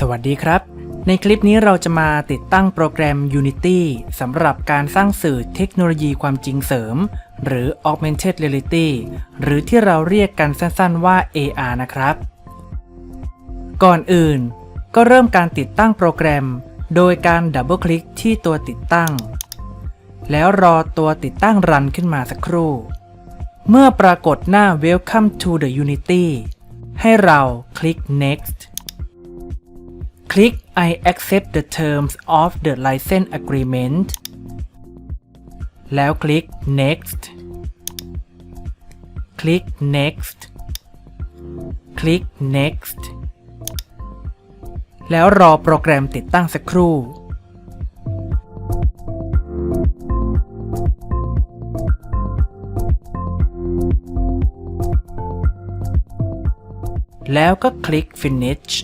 สวัสดีครับ ในคลิปนี้เราจะมาติดตั้งโปรแกรม Unity สำหรับการสร้างสื่อเทคโนโลยีความจริงเสริม หรือ Augmented Reality หรือที่เราเรียกกันสั้นๆว่า AR นะครับ ก่อนอื่น ก็เริ่มการติดตั้งโปรแกรม โดยการดับเบิลคลิกที่ตัวติดตั้ง แล้วรอตัวติดตั้งรันขึ้นมาสักครู่ เมื่อปรากฏหน้า Welcome to the Unity ให้เราคลิก Next คลิก I accept the terms of the license agreement แล้วคลิก Next คลิก Next คลิก Next แล้วรอโปรแกรมติดตั้งสักครู่ แล้วก็คลิก Finish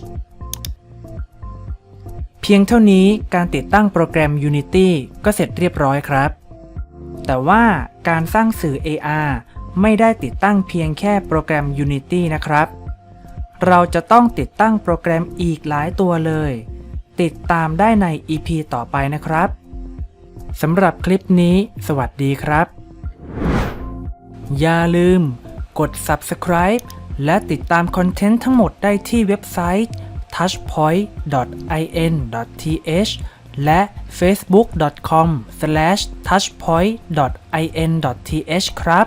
เพียงเท่านี้การติดตั้งโปรแกรม Unity ก็เสร็จเรียบร้อยครับ แต่ว่าการสร้างสื่อ AR ไม่ได้ติดตั้งเพียงแค่โปรแกรม Unity นะครับ เราจะต้องติดตั้งโปรแกรมอีกหลายตัวเลย ติดตามได้ใน EP ต่อไปนะครับสำหรับคลิปนี้ สวัสดีครับ อย่าลืม กด subscribe และติดตามคอนเทนต์ทั้งหมดได้ที่เว็บไซต์ touchpoint.in.th และ facebook.com/touchpoint.in.th ครับ